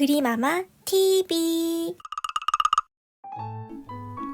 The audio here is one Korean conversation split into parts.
그리마마 TV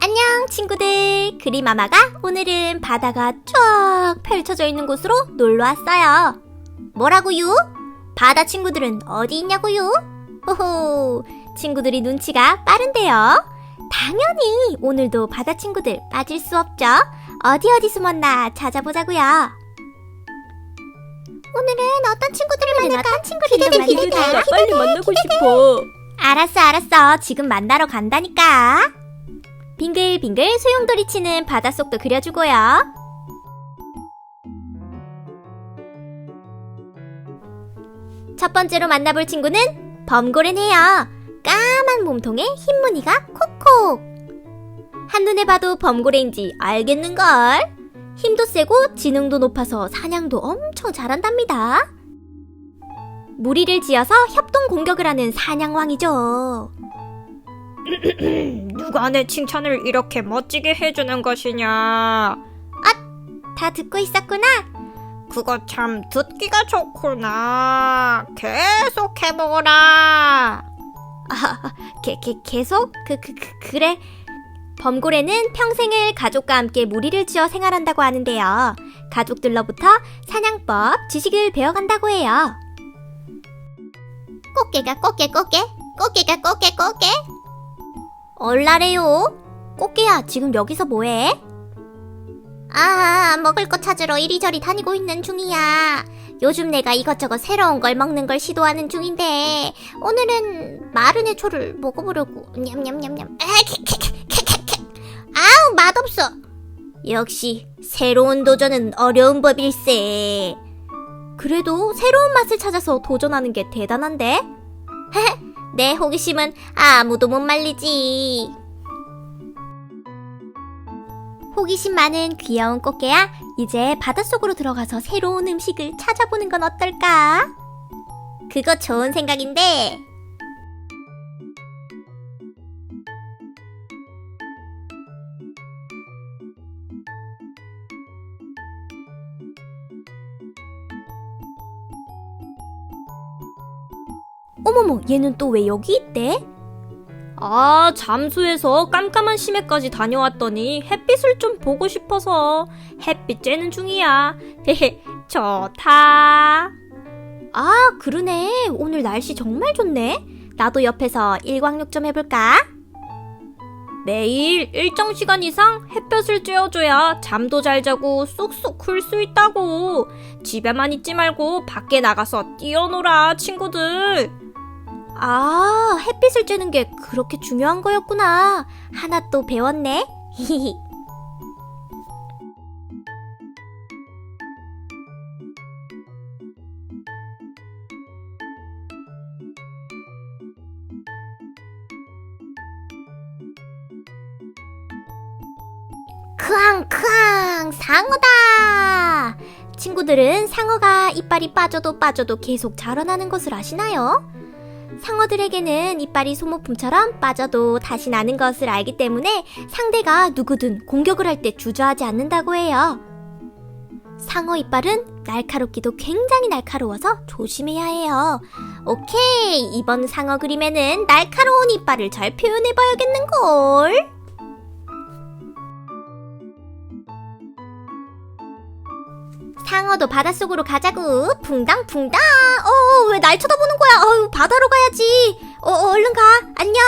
안녕 친구들. 그리마마가 오늘은 바다가 쫙 펼쳐져 있는 곳으로 놀러 왔어요. 뭐라고요? 바다 친구들은 어디 있냐고요? 호호 친구들이 눈치가 빠른데요. 당연히 오늘도 바다 친구들 빠질 수 없죠. 어디 어디 숨었나 찾아보자고요 오늘은 어떤 친구들을 만날까 친구들을 기대돼 빨리 만나고 싶어. 알았어, 알았어. 지금 만나러 간다니까. 빙글빙글 소용돌이 치는 바닷속도 그려주고요. 첫 번째로 만나볼 친구는 범고래네요. 까만 몸통에 흰 무늬가 콕콕. 한눈에 봐도 범고래인지 알겠는걸? 힘도 세고 지능도 높아서 사냥도 엄청 잘한답니다. 무리를 지어서 협동 공격을 하는 사냥왕이죠. 누가 내 칭찬을 이렇게 멋지게 해주는 것이냐? 다 듣고 있었구나. 그거 참 듣기가 좋구나. 계속 해보거라. 아, 게, 게, 계속 그, 그, 그 그래. 범고래는 평생을 가족과 함께 무리를 지어 생활한다고 하는데요. 가족들로부터 사냥법, 지식을 배워간다고 해요. 꽃게가 꽃게 꽃게. 꽃게가 꽃게 꽃게. 얼라래요. 꽃게야 지금 여기서 뭐해? 아 먹을 거 찾으러 이리저리 다니고 있는 중이야. 요즘 내가 이것저것 새로운 걸 먹는 걸 시도하는 중인데 오늘은 마른 해초를 먹어보려고. 냠냠냠냠. 아 우 맛없어 역시 새로운 도전은 어려운 법일세 그래도 새로운 맛을 찾아서 도전하는 게 대단한데? 내 호기심은 아무도 못 말리지. 호기심 많은 귀여운 꽃게야, 이제 바닷속으로 들어가서 새로운 음식을 찾아보는 건 어떨까? 그거 좋은 생각인데. 어머머, 얘는 또 왜 여기 있대? 아, 잠수해서 깜깜한 심해까지 다녀왔더니 햇빛을 좀 보고 싶어서 햇빛 쬐는 중이야. 헤헤, 좋다. 아, 그러네. 오늘 날씨 정말 좋네. 나도 옆에서 일광욕 좀 해볼까? 매일 일정 시간 이상 햇볕을 쬐어줘야 잠도 잘 자고 쑥쑥 클 수 있다고. 집에만 있지 말고 밖에 나가서 뛰어놀아, 친구들. 아, 햇빛을 쬐는 게 그렇게 중요한 거였구나. 하나 또 배웠네. 히히. 크앙 크앙 상어다. 친구들은 상어가 이빨이 빠져도 빠져도 계속 자라나는 것을 아시나요? 상어들에게는 이빨이 소모품처럼 빠져도 다시 나는 것을 알기 때문에 상대가 누구든 공격을 할 때 주저하지 않는다고 해요. 상어 이빨은 날카롭기도 굉장히 날카로워서 조심해야 해요. 오케이, 이번 상어 그림에는 날카로운 이빨을 잘 표현해봐야겠는걸? 상어도 바닷속으로 가자구. 어, 왜 날 쳐다보는 거야? 어유, 바다로 가야지. 어, 어, 얼른 가. 안녕.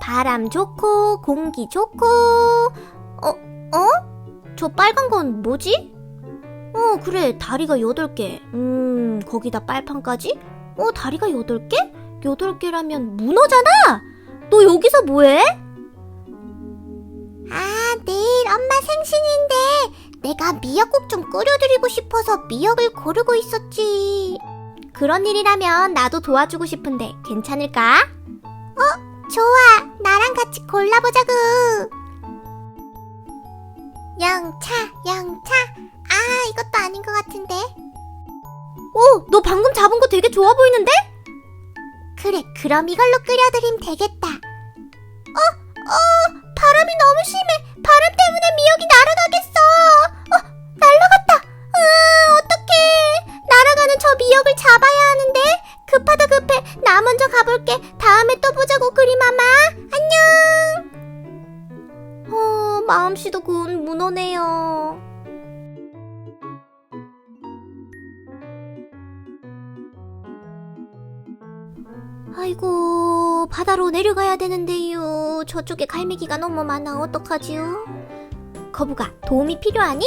바람 좋고, 공기 좋고, 어, 어? 저 빨간 건 뭐지? 어, 그래. 다리가 8개. 음, 거기다 빨판까지? 어, 다리가 8개? 8개라면 문어잖아! 너 여기서 뭐해? 아, 내일 엄마 생신인데 내가 미역국 좀 끓여드리고 싶어서 미역을 고르고 있었지. 그런 일이라면 나도 도와주고 싶은데 괜찮을까? 어, 좋아. 나랑 같이 골라보자구. 영차, 영차. 아, 이것도 아닌 것 같은데. 오, 너 방금 잡은 거 되게 좋아 보이는데? 그래, 그럼 이걸로 끓여드리면 되겠다. 아이고, 바다로 내려가야 되는데요. 저쪽에 갈매기가 너무 많아. 어떡하지요? 거북아, 도움이 필요하니?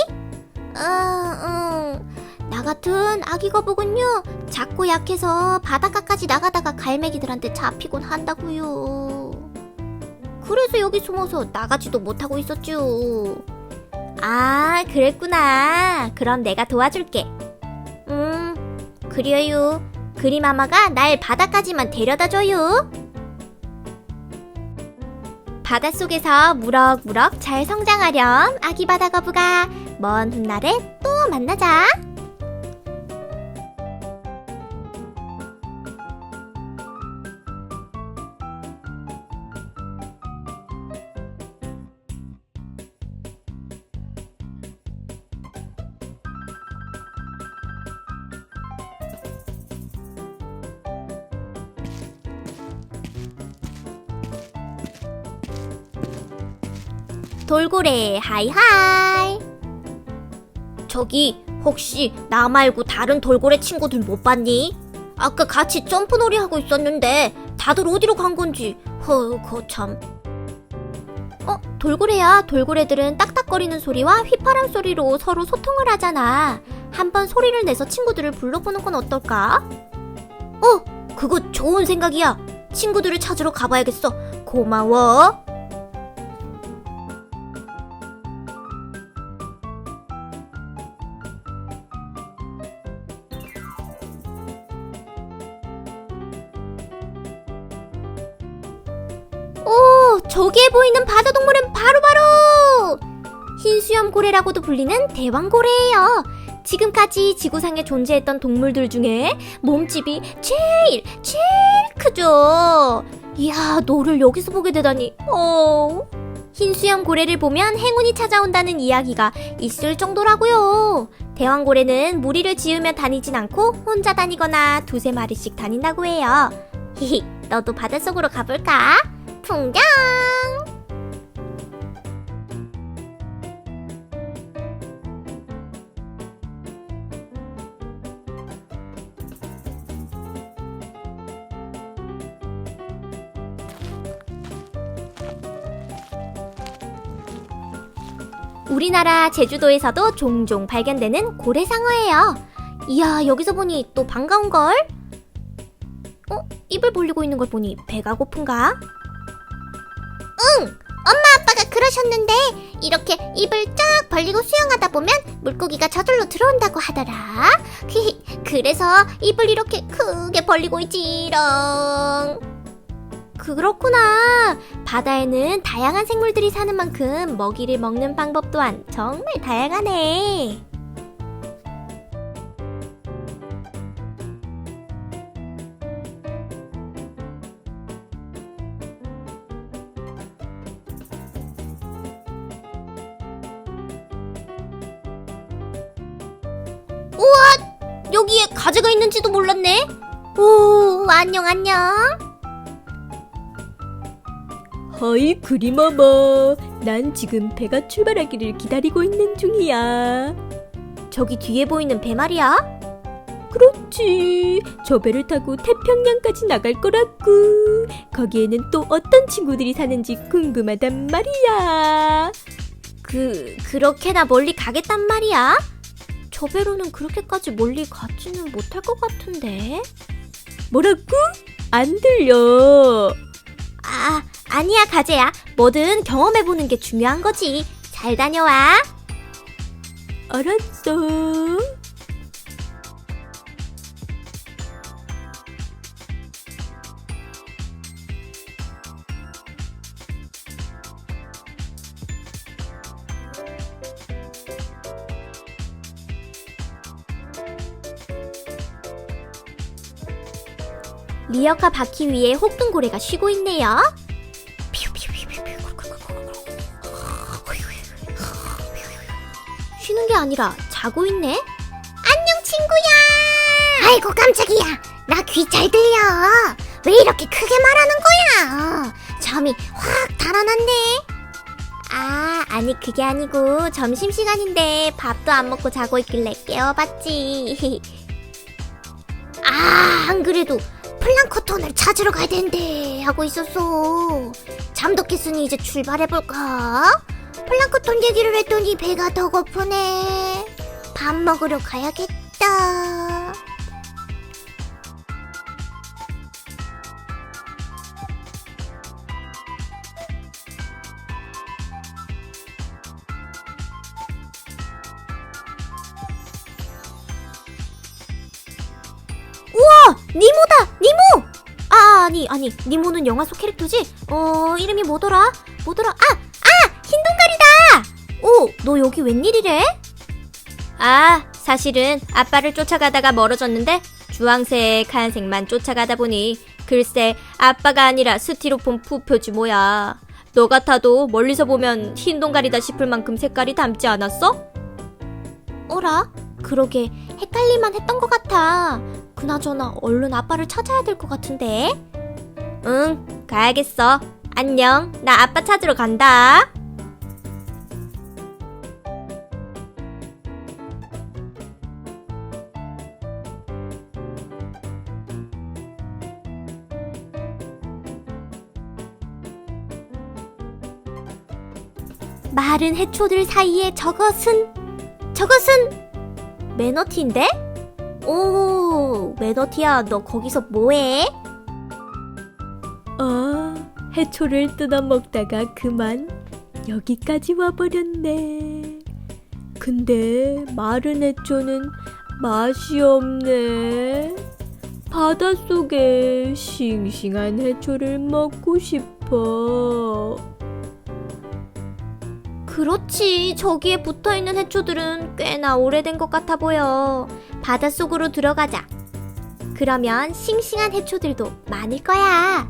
아, 응. 나 같은 아기 거북은요, 작고 약해서 바닷가까지 나가다가 갈매기들한테 잡히곤 한다고요. 그래서 여기 숨어서 나가지도 못하고 있었죠. 아, 그랬구나. 그럼 내가 도와줄게. 음, 그래요. 그리마마가 날 바다까지만 데려다 줘요. 바닷속에서 무럭무럭 잘 성장하렴, 아기 바다 거북아. 먼 훗날에 또 만나자. 돌고래 하이하이. 저기 혹시 나 말고 다른 돌고래 친구들 못 봤니? 아까 같이 점프놀이 하고 있었는데 다들 어디로 간 건지. 허, 거참. 어, 돌고래야. 돌고래들은 딱딱거리는 소리와 휘파람 소리로 서로 소통을 하잖아. 한번 소리를 내서 친구들을 불러보는 건 어떨까? 어, 그거 좋은 생각이야. 친구들을 찾으러 가봐야겠어. 고마워. 오, 저기에 보이는 바다 동물은 바로바로 흰수염 고래라고도 불리는 대왕고래예요. 지금까지 지구상에 존재했던 동물들 중에 몸집이 제일 제일 크죠. 이야, 너를 여기서 보게 되다니. 어. 흰수염 고래를 보면 행운이 찾아온다는 이야기가 있을 정도라고요. 대왕고래는 무리를 지으며 다니진 않고 혼자 다니거나 두세 마리씩 다닌다고 해요. 히히, 너도 바닷속으로 가볼까? 풍경! 우리나라 제주도에서도 종종 발견되는 고래상어예요. 이야, 여기서 보니 또 반가운걸? 어? 입을 벌리고 있는 걸 보니 배가 고픈가? 아빠가 그러셨는데 이렇게 입을 쫙 벌리고 수영하다 보면 물고기가 저절로 들어온다고 하더라. 그래서 입을 이렇게 크게 벌리고 있지롱. 그렇구나. 바다에는 다양한 생물들이 사는 만큼 먹이를 먹는 방법 또한 정말 다양하네. 여기에 가재가 있는지도 몰랐네. 오, 안녕, 안녕. 하이 그리마마 난 지금 배가 출발하기를 기다리고 있는 중이야 저기 뒤에 보이는 배 말이야? 그렇지 저 배를 타고 태평양까지 나갈 거라고 거기에는 또 어떤 친구들이 사는지 궁금하단 말이야 그, 그렇게나 멀리 가겠단 말이야? 저 배로는 그렇게까지 멀리 가지는 못할 것 같은데? 뭐라고? 안 들려 아, 아니야, 가재야. 뭐든 경험해보는 게 중요한 거지. 잘 다녀와. 알았어 리어카 바퀴 위에 혹등고래가 쉬고 있네요. 쉬는 게 아니라 자고 있네. 안녕 친구야. 아이고 깜짝이야. 나 귀 잘 들려. 왜 이렇게 크게 말하는 거야? 잠이 확 달아났네. 아, 아니 그게 아니고 점심 시간인데 밥도 안 먹고 자고 있길래 깨워봤지. 아, 안 그래도 플랑크톤을 찾으러 가야 되는데 하고 있었어. 잠도 깼으니 이제 출발해볼까? 플랑크톤 얘기를 했더니 배가 더 고프네. 밥 먹으러 가야겠다. 니모다! 니모! 아, 아니, 아니, 니모는 영화 속 캐릭터지? 어, 이름이 뭐더라? 뭐더라? 아! 아! 흰동가리다! 오, 너 여기 웬일이래? 아, 사실은 아빠를 쫓아가다가 멀어졌는데 주황색, 하얀색만 쫓아가다 보니 글쎄 아빠가 아니라 스티로폼 푸표지 뭐야. 너 같아도 멀리서 보면 흰 동가리다 싶을 만큼 색깔이 닮지 않았어? 어라? 그러게, 헷갈릴만 했던 것 같아. 그나저나, 얼른 아빠를 찾아야 될 것 같은데? 응, 가야겠어. 안녕. 나 아빠 찾으러 간다. 마른 해초들 사이에 저것은 저것은 매너티인데? 오 매너티야 너 거기서 뭐해? 아, 해초를 뜯어먹다가 그만 여기까지 와버렸네. 근데 마른 해초는 맛이 없네. 바닷속에 싱싱한 해초를 먹고 싶어. 그렇지 저기에 붙어 있는 해초들은 꽤나 오래된 것 같아 보여 바닷속으로 들어가자 그러면 싱싱한 해초들도 많을 거야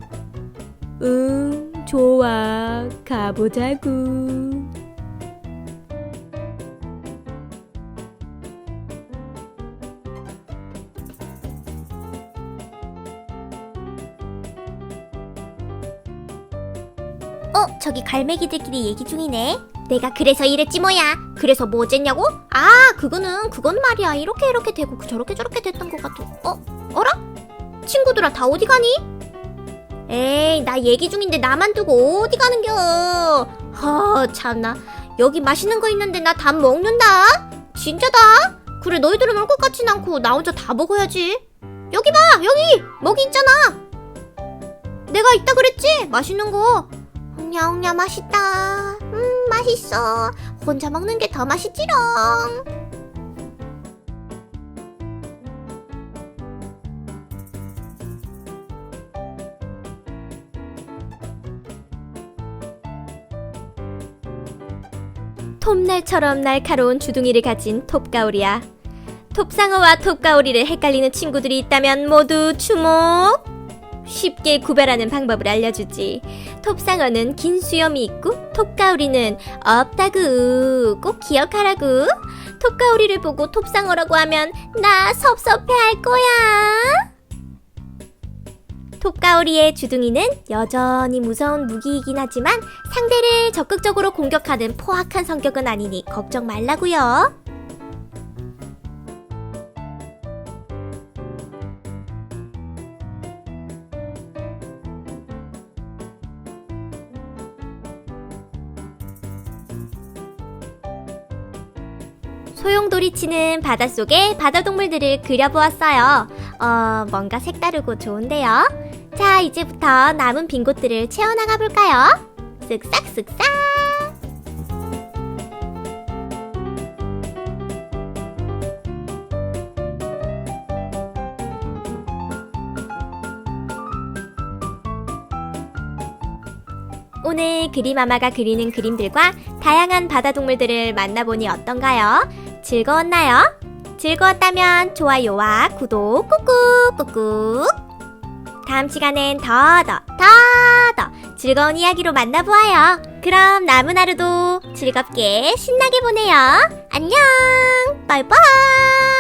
응, 좋아. 가보자구. 저기 갈매기들끼리 얘기 중이네. 내가 그래서 이랬지 뭐야? 그래서 뭐 어쨌냐고? 아 그거는 그건 말이야. 이렇게 이렇게 되고 저렇게 저렇게 됐던 것 같아. 어? 어라? 친구들아 다 어디 가니? 에이 나 얘기 중인데 나만 두고 어디 가는겨? 하 참나. 여기 맛있는 거 있는데 나 다 먹는다? 진짜다? 그래 너희들은 올 것 같진 않고 나 혼자 다 먹어야지. 여기 봐 여기! 먹이 있잖아! 내가 있다 그랬지? 맛있는 거 옹냐옹냐 맛있다. 음 맛있어. 혼자 먹는 게 더 맛있지롱. 톱날처럼 날카로운 주둥이를 가진 톱가오리야. 톱상어와 톱가오리를 헷갈리는 친구들이 있다면 모두 주목! 쉽게 구별하는 방법을 알려주지. 톱상어는 긴 수염이 있고 톱가오리는 없다구. 꼭 기억하라구. 톱가오리를 보고 톱상어라고 하면 나 섭섭해 할 거야. 톱가오리의 주둥이는 여전히 무서운 무기이긴 하지만 상대를 적극적으로 공격하는 포악한 성격은 아니니 걱정 말라고요. 소용돌이 치는 바닷속의 바다동물들을 그려보았어요. 어, 뭔가 색다르고 좋은데요. 자, 이제부터 남은 빈 곳들을 채워나가 볼까요? 쓱싹 쓱싹. 오늘 그림아마가 그리는 그림들과 다양한 바다 동물들을 만나보니 어떤가요? 즐거웠나요? 즐거웠다면 좋아요와 구독 꾹꾹 꾹꾹 다음 시간엔 더더 더더 즐거운 이야기로 만나보아요. 그럼 남은 하루도 즐겁게 신나게 보내요. 안녕! 바이바이!